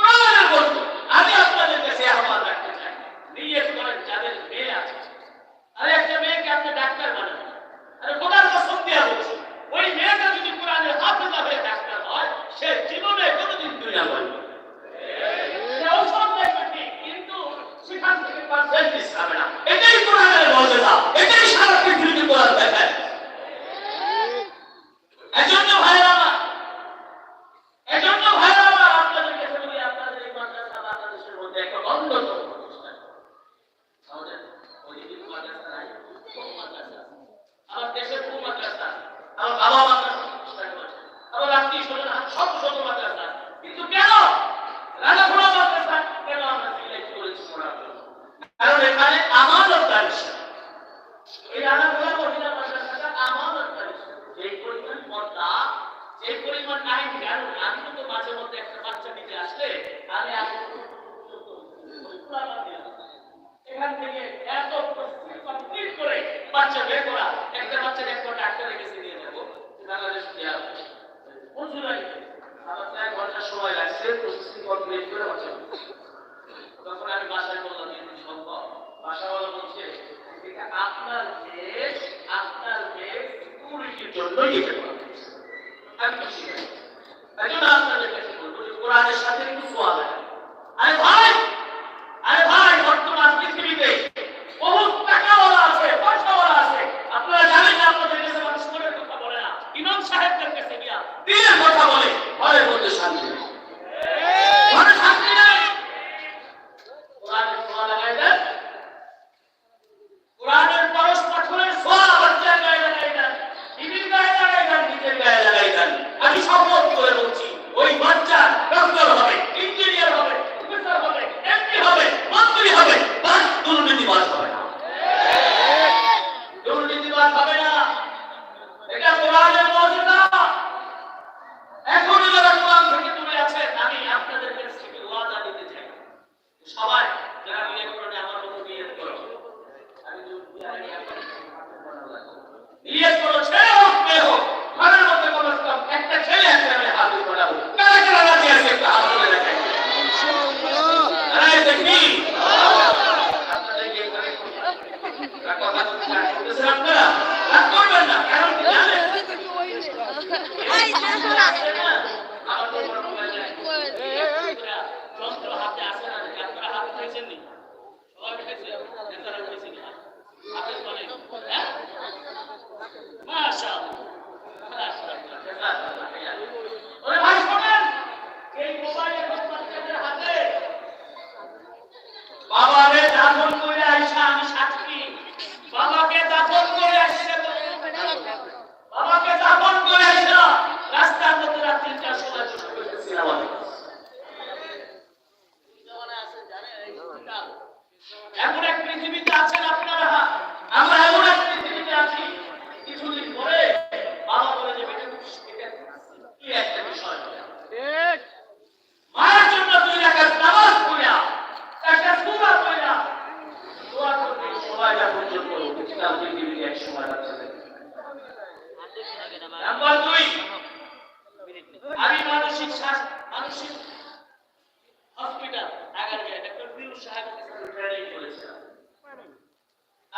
কোরআনের গল্প আমি আপনাদের কাছে চাই। নিয়ে করেন যাদের মেয়ে আছে, আরে একটা মেয়েকে আপনি ডাক্তার বানাবেন। আরে কোথায় oye,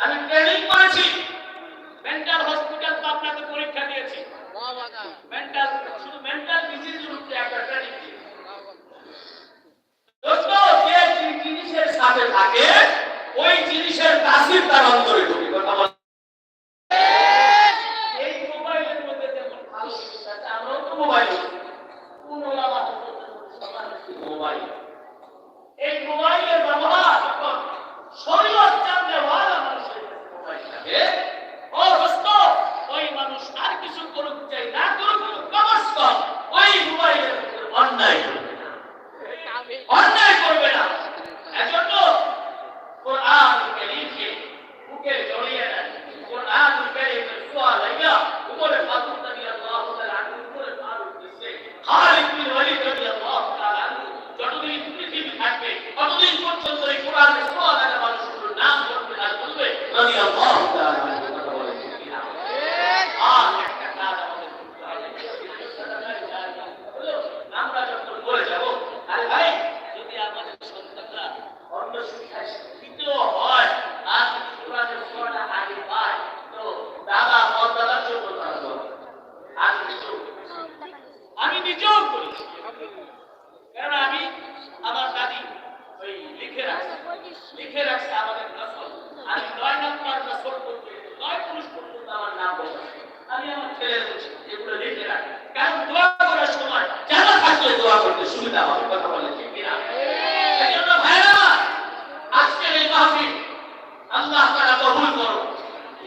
আমি ট্রেনিং করেছি। মেন্টাল হসপিটাল পাবনাতে পরীক্ষা দিয়েছি। মেন্টাল শুধু মেন্টাল ডিজিজ হচ্ছে একটা ট্রেনিং যে জিনিসের সাথে থাকে, ওই জিনিসের তাসির তার অন্তরে ঢুকে। কথা কিছু করুক চাই না করুক কম ওই মোবাইলের অন্যায়।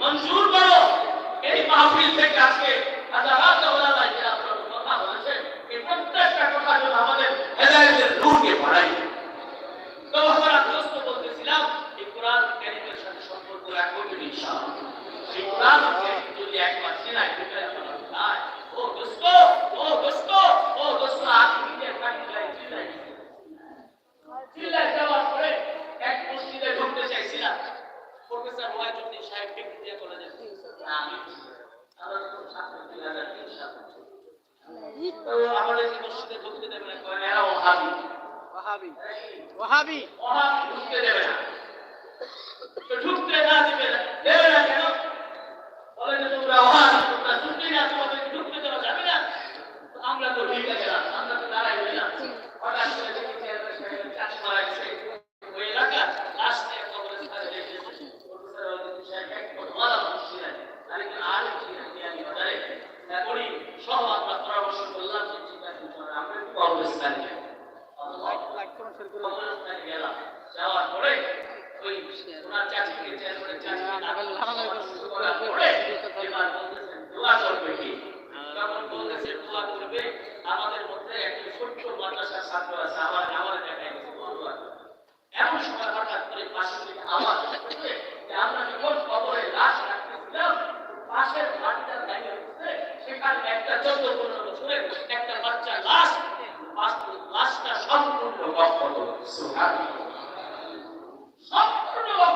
মঞ্জুর করো। এই মাহফিল থেকে আজকে আমাদের এই মসজিদে ঢুকতে দেবে হ্যাঁ, ঢুকতে না। দিবে না তোমরা ওহাবি তোমরা শুনতে ঢুকতে দেওয়া যাবে না। আমরা তো ঠিক আছে ওই রাখতেছিলাম পাশের ভাটিটা ভেঙে একটা বাচ্চা লাশ লাশটা সম্পূর্ণ গপ্প সুখান সম্পূর্ণ অফ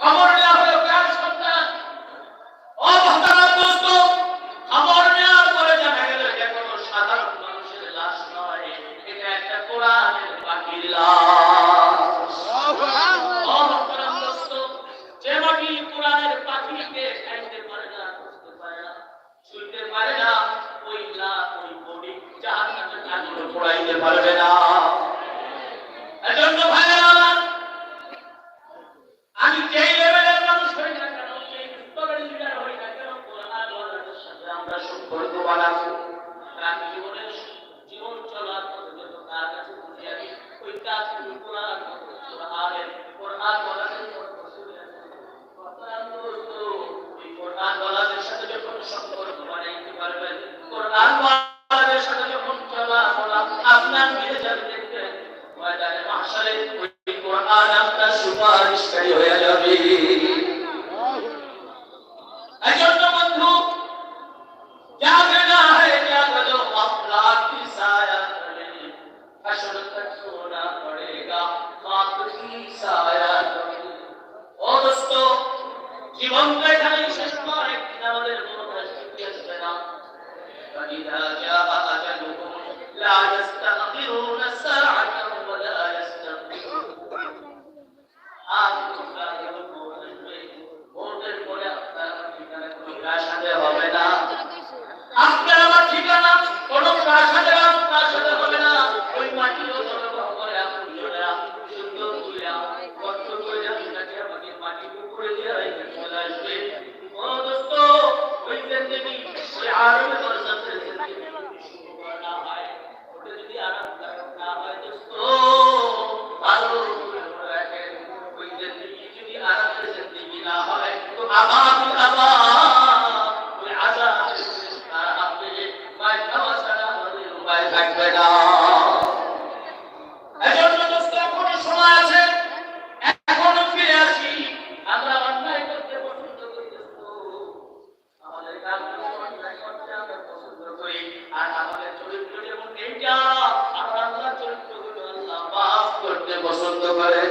খবর ওই তোমার আছে জীবন তো এখানে পছন্দ করেন।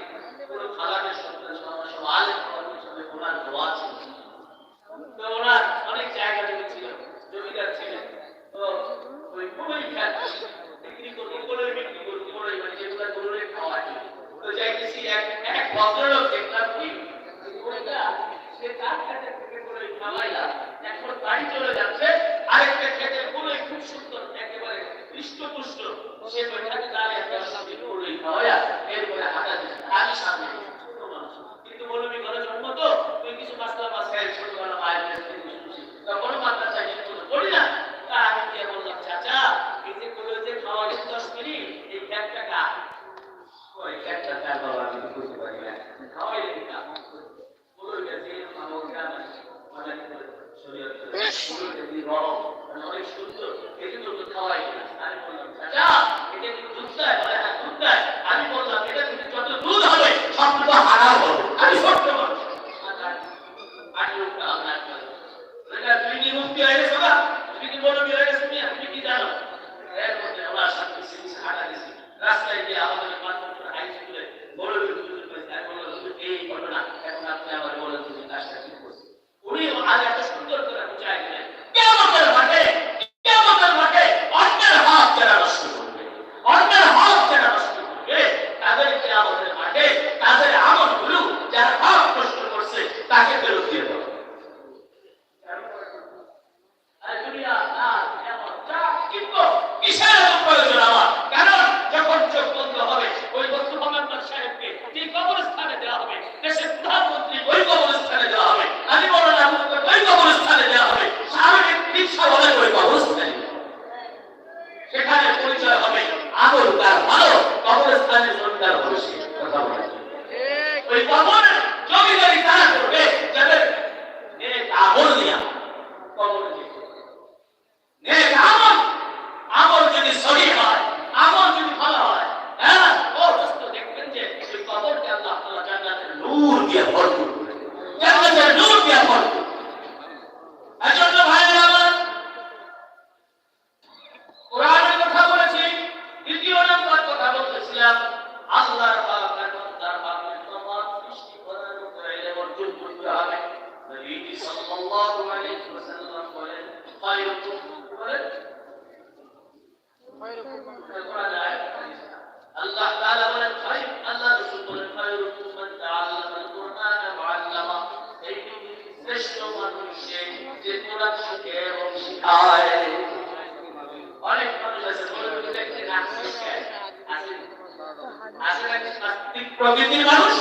প্রকৃতির মানুষ?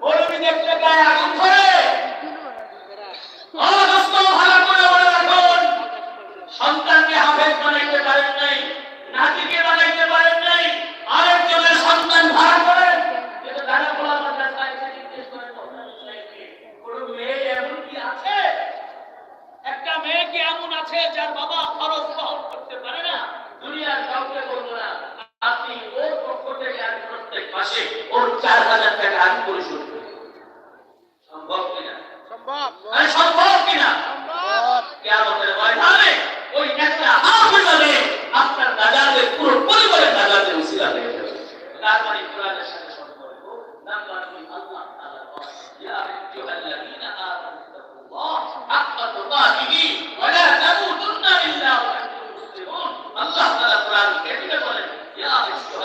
মৌলবী দেখলে গায়ে আগুন ধরে? ভালো করে বলে রাখুন, সন্তানকে হাফেজ বানাইতে পারেন নাই, নাতিকে বানাইতে পারেন নাই, আরেকজনের সন্তান ভাড়া করেন আছে? একটা মেয়ে কি এমন আছে যার বাবা খরচ বহন করতে পারে না? দুনিয়ার কাউকে বলব না আপনি ওর পক্ষ থেকে আর প্রত্যেক মাসে ওর চার হাজার টাকা আমি পরিশোধ করি। সম্ভব কিনা? সম্ভব। সম্ভব কিনা? সম্ভব। কিয়ামতের ময়দানে ওই একটা আগুন যাবে আপনার দাদাদের পুরো পরিবারের দাদাদের উসিলা হয়ে যাবে। তার মানে কোরআনের সাথে সম্পর্ক নাম্বার দুই আল্লাহ তাআলা ইয়া আইয়ুহাল্লাযীনা আমানু তাকুল্লাহ হাক্কা তুকাতিহি ওয়া লা তামুতুন্না ইল্লা ওয়া আনতুম মুসলিমুন। আল্লাহ তাআলা কোরআন কারীমে বলেন ইয়া আইয়ুহাল্লাযীনা